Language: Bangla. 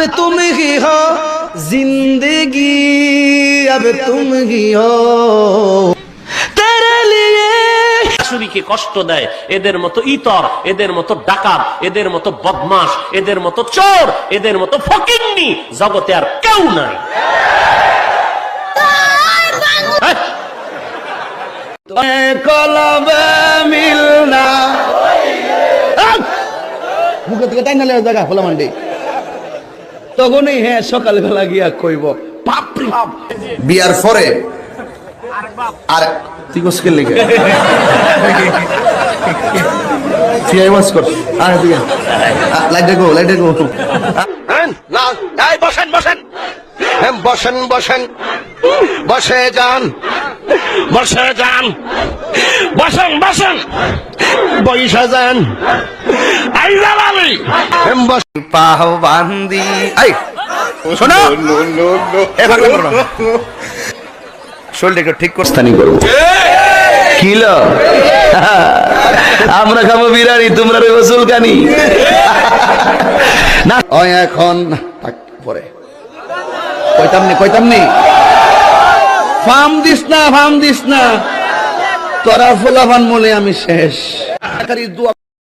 अब तुम ही हो जिंदगी अब तुम ही हो तेरे लिए শাশুড়িকে কষ্ট দেয় এদের মতো ইতর এদের মতো ডাকাত এদের মতো বদমাস এদের মতো চোর এদের মতো ফকিন্নি জগতে আর কেউ নাই হ্যাঁ, কলবে মিলনা মুখে থেকে টাইনা লেগে জায়গা খোলা মান্ডি তখনই হ্যাঁ সকালবেলা গিয়া কইব বাপরে বাপ। বিয়ার পরে আর তুই কোসকে লিখে ওয়াজ কর। আর দিকে লাইটে গো লাইটে গো না এই বসেন বসেন। হ্যাঁ, বসেন বসেন। বসে যান বসে যান। বসেন বসেন। বৈশা যান। আই জালালি বস পাহ বান্দি আই শোনো। এ ভাগলে করো না শরীরটা একটু ঠিক করস্তানি করব কিলো? আমরা খাব বিরিয়ানি তোমরা রইব চুলকানি। না। এখন পরে। কইতাম নি কইতাম নি। ফার্ম দিস না ফার্ম দিস না। তোরা ফুলাফান মলে আমি শেষ। দোয়া